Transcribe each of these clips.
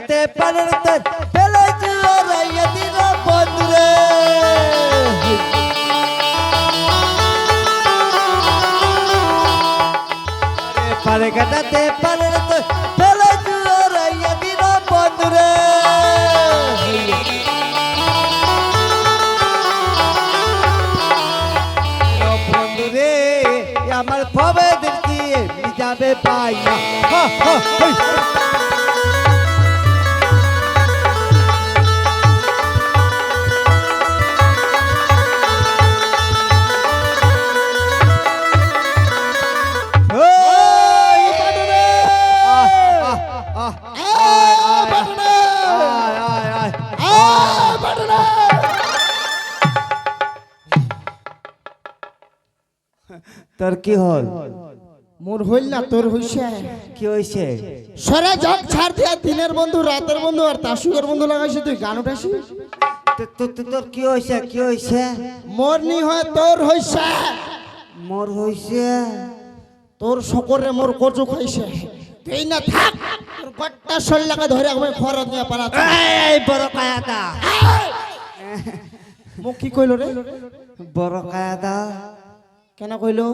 কাটাতে পারেন তোর পেলে চুয়ারাইয়া দিল বন্ধুরে। পারে কাটাতে পারেন তোর পেলে চুয়ারাইয়া দিল বন্ধুরে। ও বন্ধুরে আমার ভবে দেখি যাবে পাই না। হা, হা, কি হল? মোর হইল না তোর হইছে। কি হয়েছে সরে জগ ছাড় দিয়া দিনের বন্ধু রাতের বন্ধু আর তাসুকের বন্ধু লাগাইছিস তুই গান তো- তোর কি হয়েছে কি হয়েছে মোর নি হয় তোর হইছে। মোর হয়েছে তোর সকরে মোর কচু খাইছে। তুই না থাক তোর গট্টা শরীর লাগা ধরে আমি খরচ নিয়ে পালা এই বড় কায়াদা। মোক কি কইলো রে? বড় কায়াদা। কেন কইলো?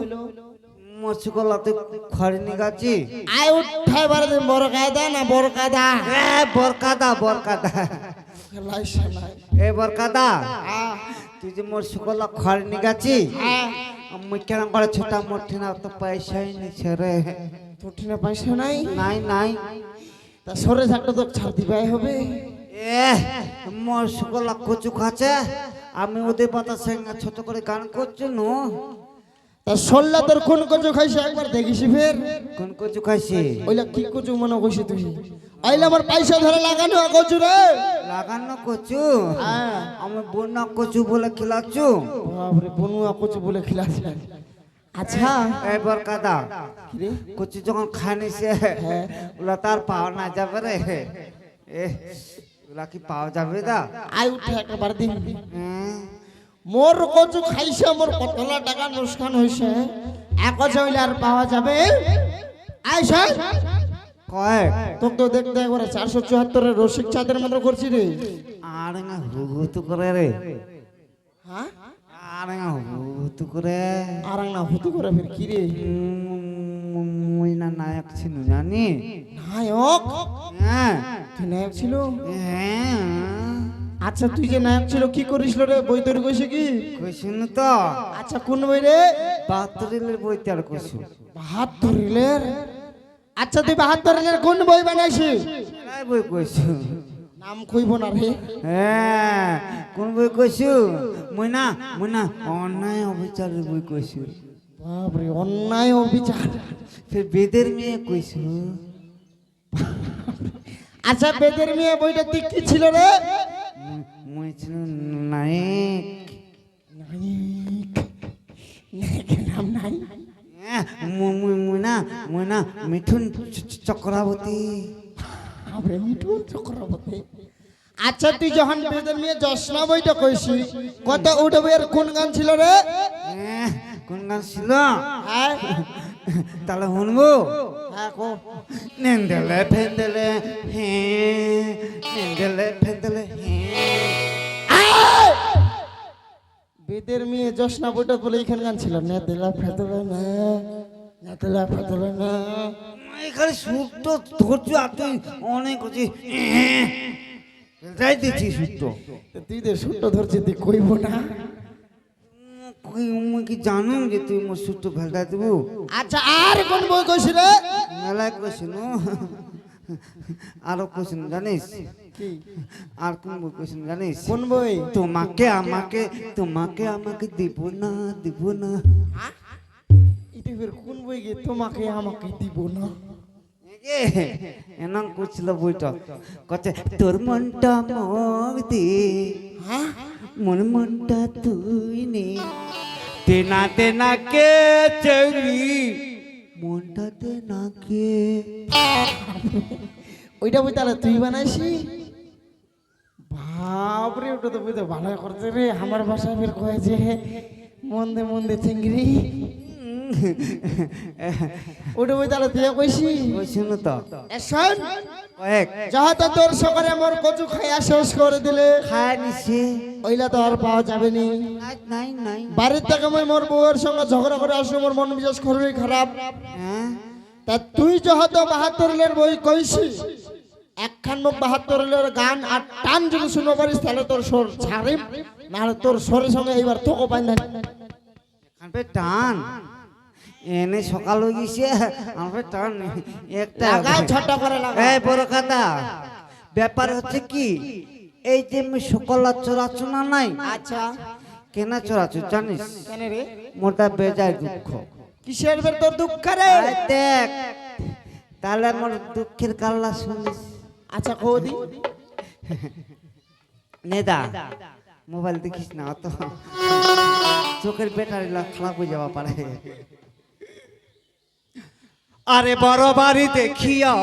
মসুকলাতে খড়ি নিগাছি আই উঠাই বার দিন বড় কায়দা না বড় কায়দা এ বরকাদা বরকাদা লাইছে নাই এ বরকাদা আ তুই যে মোর সুকলা খড়ি নিগাছি আ আমি কেন করে ছোটা মোটি না তো পয়সাই নিছে রে। ঠিনা পয়সা নাই? নাই নাই। তা সরে থাকলে তো ছাড় দিবাই হবে। এ মোর সুকলা কচু খাচ্ছে। আমি ওদের পাতা সঙ্গে ছোট করে গান করছি নো? সল্লা তোর কোন কচু খাইছে? একবার দেখিস ফের। কোন কচু খাইছি? ওইলা কি কচু মনে কইছি তুই? আইলে আমার পয়সা ধরে লাগানো কচু রে। লাগানো কচু? হ্যাঁ। আমি বন্যা কচু বলে খেলাচ্ছু? বাপরে বনুয়া কচু বলে খিলাছে আচ্ছা। এবার কাদা কচু যখন খানি সে হ্যাঁ। ওলা তার পাওয়া না যাবে রে। এ ওলা কি পাওয়া যাবে দা? আই উঠে একবার দিন। হ্যাঁ। মোর কচু খাইছে মোর কতলা টাকা নুকসান হইছে এক হইলে আর পাওয়া যাবে। তোকে তো দেখতে একবারে চারশো চুয়াত্তরের রসিক চাঁদের মতো করছি রে আর না হু হু? তু করে রে হ্যাঁ আর না হু হু তু করে আর না হতে করে ফের কি রে নায়ক ছিল জানি? নায়ক? হ্যাঁ নায়ক ছিল? হ্যাঁ আচ্ছা তুই যে নায়ক ছিল কি করিস রে? বই তৈরি কইছে কি? কইসুন তো। আচ্ছা কোন বই রে? বাহাত্তরের বই তার কইসু বাহাত্তর রিলের? আচ্ছা তুই বাহাত্তর রিলের কোন বই বানাইছিস? নাই বই কইসু নাম কইব না রে। হ্যাঁ কোন বই কইছু? মুই না মুই না অন্যায় অবিচারের বই কইছু। বাপরে অন্যায় অবিচার। ফির বেদের মেয়ে কইছু। আচ্ছা বেদের মেয়ে বইটা তুই কি ছিল রে? ছিল নায়ক নায়ক নায়কের নাম নাই হ্যাঁ, মুই মুই মুই না মুই না মিঠুন চক্রবর্তী বাপরে মিঠুন চক্রবর্তী আচ্ছা তুই যখন বেদের মেয়ে জশনা বইটা কইছি কত উঠে বইয়ের কোন গান ছিল রে? কোন গান ছিল? হ্যাঁ। তাহলে শুনব? নেন্দেলে ফেন্দেলে হ্যাঁ নেন্দেলে ফেন্দেলে হ্যাঁ বেদের মেয়ে জশনা বইটা বলে এখানে গান ছিল নেতলা ফেতলা না নেতলা ফেতলা না। এখানে সুপ্ত ধৈর্য আর তুই অনেক হচ্ছে যাই দিচ্ছি সুপ্ত তো। তুই দে সুট্ট ধরছি তুই কইব না। কই মুই কি জানো যে তুই মোর সুপ্ত ফেলতে দেবো? আচ্ছা আর কোন বই কইছি রে মেলায় কোশ্চেন আরও কোশ্চেন জানিস? কি? আর কোন বই কোশ্চেন জানিস? কোন বই তোমাকে আমাকে তোমাকে আমাকে দিব না দিব না। এটা ফের কোন বই গে? তোমাকে আমাকে দিব না। এনাম করছিল বইটা কচ্ছে তোর মনটা দে হ্যাঁ? মন মনটা তুই নে। তেনা তেনা কে চলি মনটা তেনা কে? ওইটা বই তাহলে তুই বানাইছি? বাপরে ওটা তো বুঝতে তো ভালো করতে রে। আমার ভাষা বের কয়ে যে মন্দে মন্দে চিংড়ি। উঠে বই তাহলে দিয়ে কইছি? ওই তো। শোন কয়েক। যাহাতে তোর সকালে মোর কচু খাইয়া শেষ করে দিলে খায় নিছে। ওইলা তো আর পাওয়া যাবে নি। নাই নাই বাড়ির থেকে মই মোর বউয়ের সঙ্গে ঝগড়া করে আসলে মোর মন মেজাজ খুবই খারাপ। হ্যাঁ? তা তুই যেহেতু বাহাত্তরের বই কইছি একখান মুখ বাহাত্তরের গান আর টান যদি শুনতে পারিস তাহলে তোর সর ছাড়িম নাহলে তোর সরের সঙ্গে এইবার তোকে পাইন টান। এনে সকাল হয়ে গেছে আমার টান একটা ছটা করে লাগা। এই বড় কথা ব্যাপার হচ্ছে কি এই যে আমি সকাল চড়াচ্ছ না নাই আচ্ছা। কেন চড়াচ্ছ জানিস? কেন রে? মোটা বেজায় দুঃখ। কিসের বের তোর দুঃখ রে? দেখ তাহলে আমার দুঃখের কাল্লা শুনিস। আচ্ছা কৌদি নেদা মোবাইল দেখিস না অত। চোখের ব্যাটারি খারাপ হয়ে যাওয়া পারে। আরে বড় বাড়ি দেখিয়া।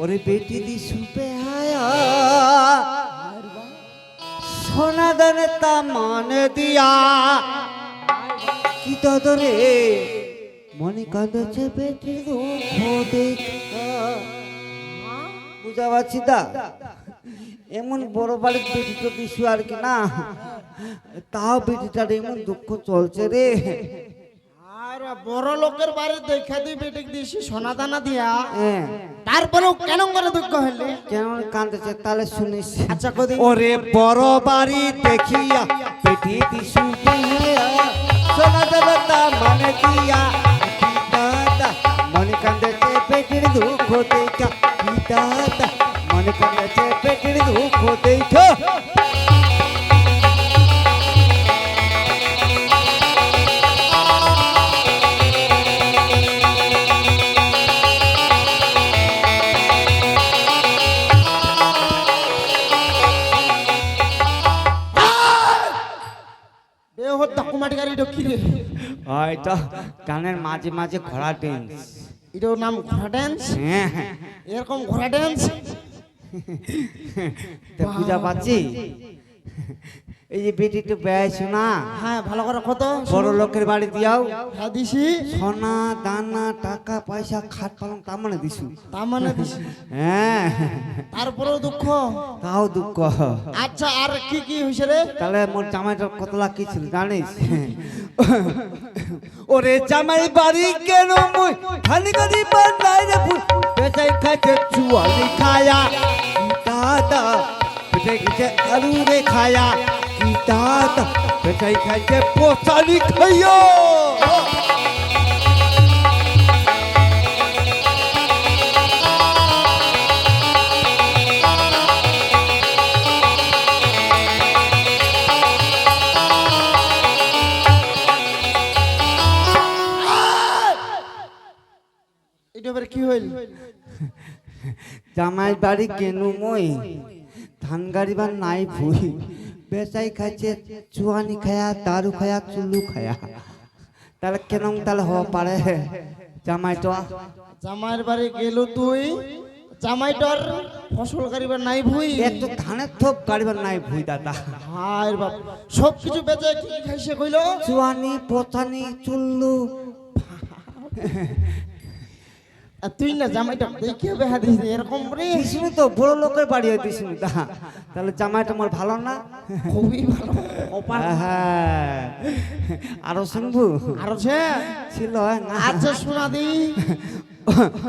ওরে বেটি দি সুপে আয়া। সোনা দানে তা মানে দিয়া। কি তদরে মনে কাঁদছে বেটির দুঃখ দেখা। বুঝা পারছি দা এমন বড় বাড়ির বেটি তো দিছু আর কি না। তাও বেটিটার এমন দুঃখ চলছে রে। বড় লোকের বাড়ি দেখা দিই বেটিক দিছি সোনা দানা দিয়া। হ্যাঁ তারপরেও কেন করে দুঃখ হইলে? কেমন কাঁদছে তাহলে শুনিস। আচ্ছা কদি ওরে বড় বাড়ি দেখিয়া পেটি দিছু দিয়া, সোনা দেবতা মানে দিয়া পিতাতা মনে কান্দেছে পেটির দুঃখ দেখা। মনে কান্দেছে পেটির দুঃখ দেখা। দেহ গাড়ি গাড়ি ঢুকি রে হয়তো গানের মাঝে মাঝে ঘোড়া ডান্স এটার নাম ঘোড়া ড্যান্স হ্যাঁ হ্যাঁ। এরকম ঘোড়া ড্যান্স তো পূজা পাচ্ছি এই যে বেটি তো ব্যয় শোনা হ্যাঁ ভালো করে কত বড় লোকের বাড়ি দিয়াও। হ্যাঁ দিছি। সোনা দানা টাকা পয়সা খাট পালং তা মানে দিছু। তা মানে দিছি। হ্যাঁ। তারপরেও দুঃখ? তাও দুঃখ। আচ্ছা আর কি কি হইছে রে? তাহলে মোর জামাইটার কতলা কি ছিল জানিস? ওরে জামাই বাড়ি কেন মুই? খালি খালি বানাই রে ফুল। বেচাই খাইছে চুয়ালি খায়া। দাদা বেচাই খাইছে আলু রে খায়া। কি দাদা বেচাই খাইছে পোসালি খাইয়া এটা এবার কি হইল? জামাই বাড়ি কেনু মই? ধান গাড়ি বা নাই ভুই। বেচাই খাইছে চুয়ানি খায়া দারু খায়া চুলু খায়া। তাহলে কেন তাহলে হওয়া পারে জামাইটা জামাইয়ের বাড়ি গেল তুই। জামাইটার ফসল কারিবার নাই ভুই। একটু ধানের থোপ গাড়িবার নাই ভুই দাদা। হায় বাপ। সব কিছু বেচে কি খাইছে কইলো? চুয়ানি পোথানি চুল্লু। আর তুই না জামাইটা দেখে বেহা দিস এরকম রে। শুনি তো বড় লোকের বাড়ি দিসুনি দা তাহলে জামাইটা আমার ভালো না? খুবই ভালো। কপাল হ্যাঁ আরও শুনবু? আরও সে ছিল না? আচ্ছা শোনা দি।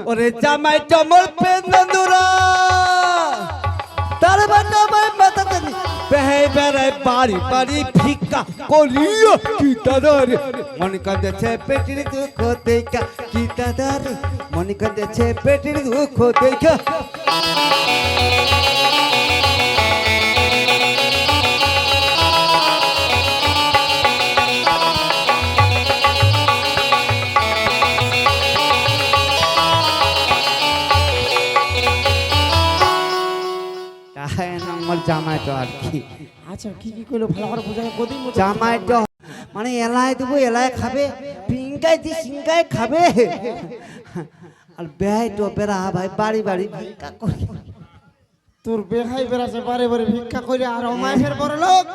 ওরে জামাইটা আমার পেন্দুরা তার বাটা মাই মাথা কানি বেহে বেড়াই বাড়ি বাড়ি ভিক্ষা করিও কি দাদার মনে কাঁদেছে পেটির দুঃখ দেখা, কি দাদার মনে কাঁদেছে পেটির দুঃখ দেখা। জামাইটা আর কি। আচ্ছা কি কি কইলো? ভালো করে বুঝাই কদি মুঝে জামাইটা মানে এলায় দেবো এলায় খাবে পিঙ্কায় দি সিঙ্কায় খাবে। আর বেহাই তো বেড়া ভাই বাড়ি বাড়ি ভিক্ষা করে। তোর বেহাই বেড়াছে বারে বারে ভিক্ষা করে আর অমায় ফের বড় লোক।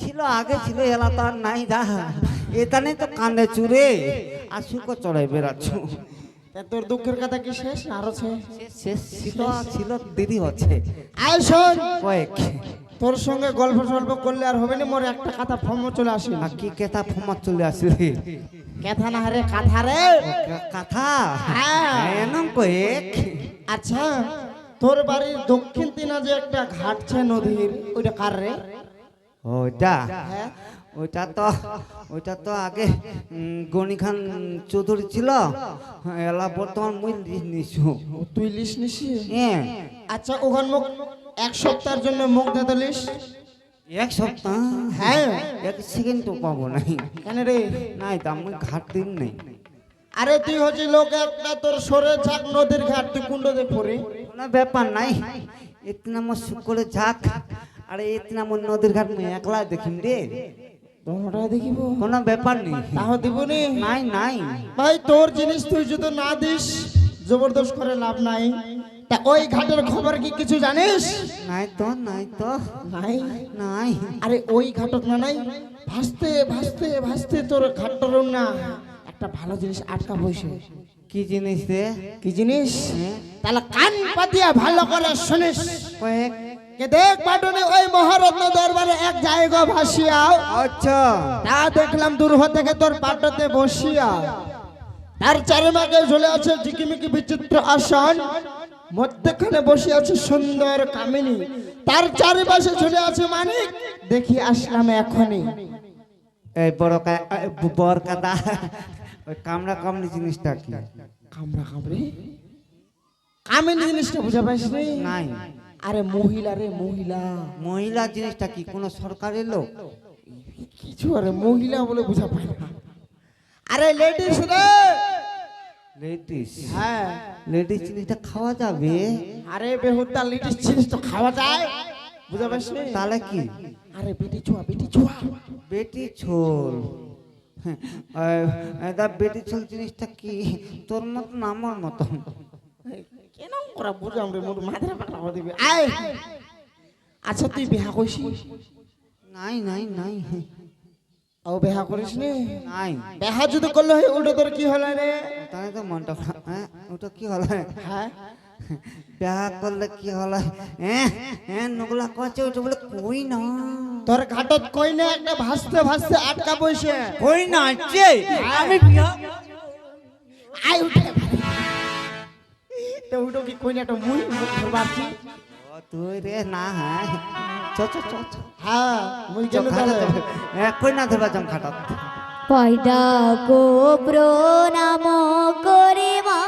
ছিল আগে ছিল এলা তো আর নাই দা। এখানে তো কান্দে চুরে। আর শুকো চড়াই বেড়াচ্ছ। তোর দুঃখের কথা কি শেষ? না আরও শেষ? শেষ ছিল ছিল দেরি হচ্ছে। আয় শোন। কয়েক। তোর সঙ্গে গল্প সল্প করলে আর হবে না মোর একটা কথা ফর্ম চলে আসি আর কি কেতা ফোমা চলে আসলে? কথা না রে কথা রে। কথা? হ্যাঁ। এনম কয়েক। আচ্ছা তোর বাড়ির দক্ষিণ দিনা যে একটা ঘাট ছে নদীর ওইটা কার রে? ওইটা হ্যাঁ। ওইটা তো ওইটা তো আগে গনি খান চৌধুরী ছিল। এলা বর্তমান মুই নিছু। ও তুই লিস নিছি? হ্যাঁ। আচ্ছা ওখান মুখ এক সপ্তাহের জন্য মুখ দিতে লিস? এক সপ্তাহ? হ্যাঁ। এক সেকেন্ড তো পাবো নাই। কেন রে? নাই তো আমি ঘাট দিন নেই। আরে তুই হচ্ছে লোক একটা তোর সরে ঝাক নদীর ঘাট তুই কুণ্ডতে পড়ে। কোনো ব্যাপার নাই। ইতনা আমার শুকরে ঝাক আরে ইতনা আমার নদীর ঘাট একলা দেখিম রে। তোমরা দেখিব? কোনো ব্যাপার নেই। তাহ দিবনি? নাই নাই। ভাই তোর জিনিস তুই যদি না দিস জবরদস্ত করে লাভ নাই। তা ওই ঘাটের খবর কি কিছু জানিস? নাই তো নাই তো। নাই? নাই। আরে ওই ঘাটক না নাই? ভাসতে ভাসতে ভাসতে তোর ঘাটটার না। একটা ভালো জিনিস আটকা বসে। কি জিনিস রে? কি জিনিস? তাহলে কান পাতিয়া ভালো করে শুনিস। কয়েক কে দেখ পাটনে ওই মহারত্ন দরবারে এক জায়গা ভাসিয়াও। আচ্ছা। তা দেখলাম দূর থেকে তোর পাটতে বসিয়া। তার চারিমাকে ঝুলে আছে ঝিকিমিকি বিচিত্র আসন। মধ্যখানে বসে আছে সুন্দর কামিনী। তার চারিপাশে ঝুলে আছে মানিক। দেখি আসলাম এখনই। এই বড় বর কাদা। ওই কামড়া কামড়ি জিনিসটা কি? কামড়া কামড়ে? কামিনী জিনিসটা বুঝা পাইস নাই। আরে মহিলা রে মহিলা। মহিলা জিনিসটা কি? কোনো সরকারের লোক? কিছু আরে মহিলা বলে বুঝা পাই না। আরে লেডিস রে! লেডিস? হ্যাঁ। লেডিস জিনিসটা খাওয়া যাবে? আরে বেহুদা লেডিস জিনিস তো খাওয়া যায়। বুঝা পাইস নি? তাহলে কি? আরে বেটি ছুয়া বেটি ছুয়া। বেটি ছোল। হ্যাঁ, আহ, বেটি ছোল জিনিসটা কি? তোর মতন আমার মতন? কেন বুঝাম রে মোর মাথা পাকড়া করে দিবি। আয় আচ্ছা তুই বিয়া কইছিস নাই নাই নাই। ও বিয়া করিস নি? নাই। বিয়া যদি করলে হয় উল্টো তোর কি হলো রে তাহলে তো মনটা। হ্যাঁ ওটা কি হলো হ্যাঁ বিয়া করলে কি হলো হ্যাঁ হ্যাঁ নগুলা কচ্ছে ওটা বলে কই না। তোর ঘাটত কই না একটা ভাসতে ভাসতে আটকা বসে কই না আছে আমি বিয়া আয় উঠে। তো উঠো কি কই না তো মুই ভাবছি তুই রে না হ্যাঁ। চ চ চ হ্যাঁ মুই। হ্যাঁ, কই না ধরবা জম খাটাত পয়দা গো প্রণাম করে মা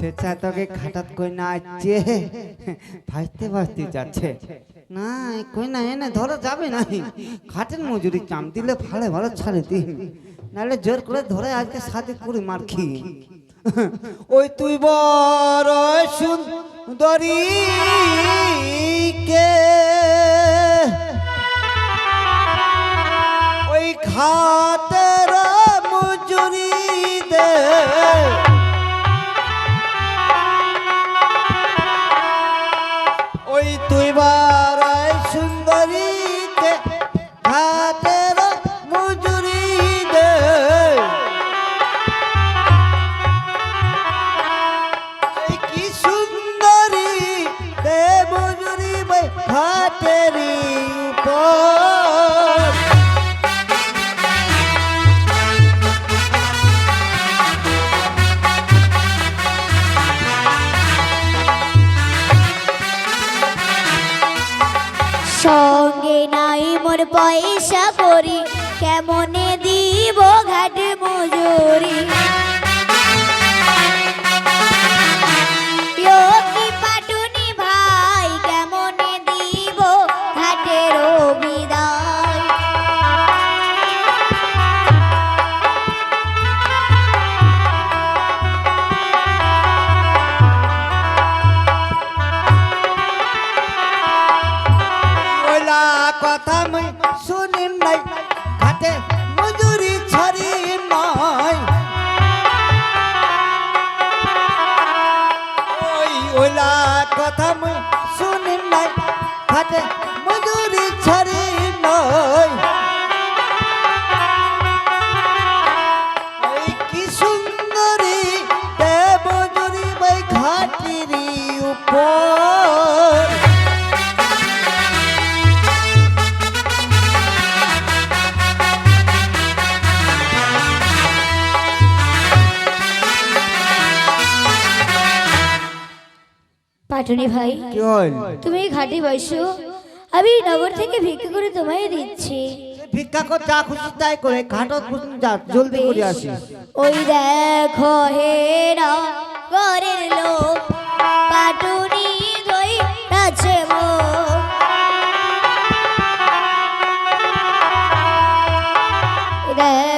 সেটা তোকে খাটাত কই না আছে ভাসতে ভাসতে যাচ্ছে। না, কই না, এনে ধরা, যাবে না খাটের মজুরি চাম দিলে ভালো ভালো ছাড়ে দিন নাহলে জোর করে ধরে আজকে সাথে করে মার ওই তুই বড় সুন্দরী কে ওই খাতের মজুরি দে। পাটুনি ভাই তুমি ঘাটে বসো। আমি নগর থেকে ভিক্ষা করে তোমায় দিচ্ছি। ভিক্ষা কর যা খুশি তাই করে ঘাটত যা জলদি করে আসি ওই দেখো হে না ঘরের লোক পাটুনি ধই আছে দেখো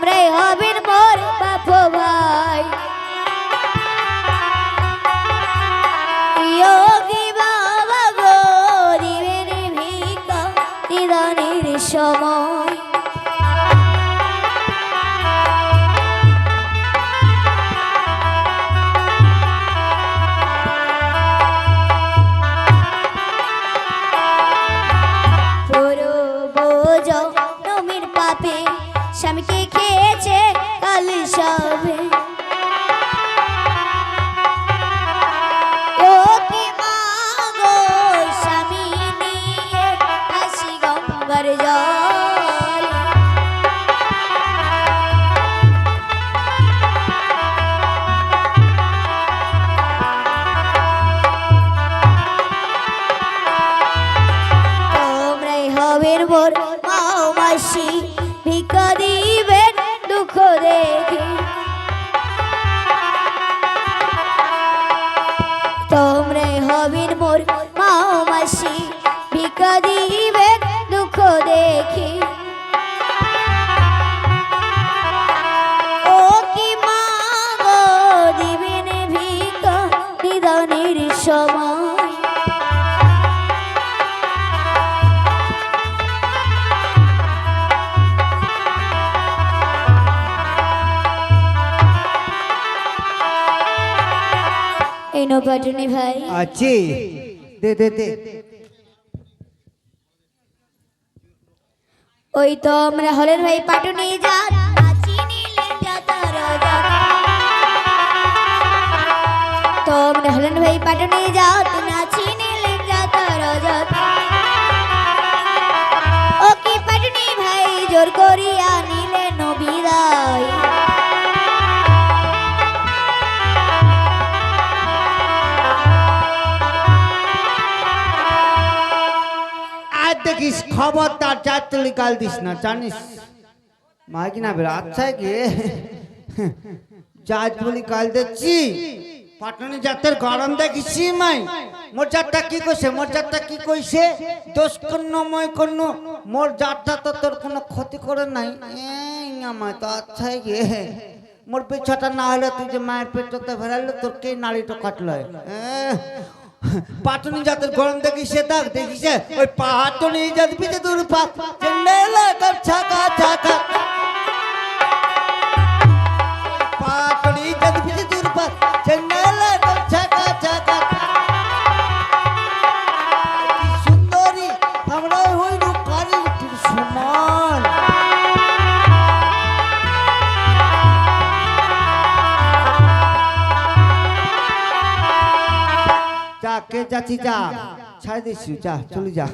তোমরাই হবেন মোর বাপ ভাই। সময়। এই ভাই। আছি দে দে দে। ওই তো আমরা হলের ভাই পাটুনি যাতার তো আমরা হলেন ভাই পাটুনি নাচি। ও কি পাটুনি ভাই জোর করিয়া নিলেন বিদায় দেখিস খবরদার চার তুলি গাল দিস না, জানিস? মাইকি না বেরা আচ্ছা জাত বলি গাল দিচ্ছি পাটনি জাতের গরম দেখিছি মাই। মোর জাতটা কি কইছে, মোর জাতটা কি কইছে? দোষ কন্য মই কন্য মোর জাতটা তো তোর কোনো ক্ষতি করে নাই। আমার তো আচ্ছা কি? মোর পিছাটা না হলে তুই যে মায়ের পেটতে ভেড়ালে তোর কে নাড়িটা কাটলো? পাটনি জাতের গরম দেখিছে তাক দেখিছে ওই পাটনি জাত পিছে দূর পাত ছাকা ছাকা। পাটনি জাত পিছে যাচ্ছি যা। ছাড়ে দিচ্ছি যা চলে যা।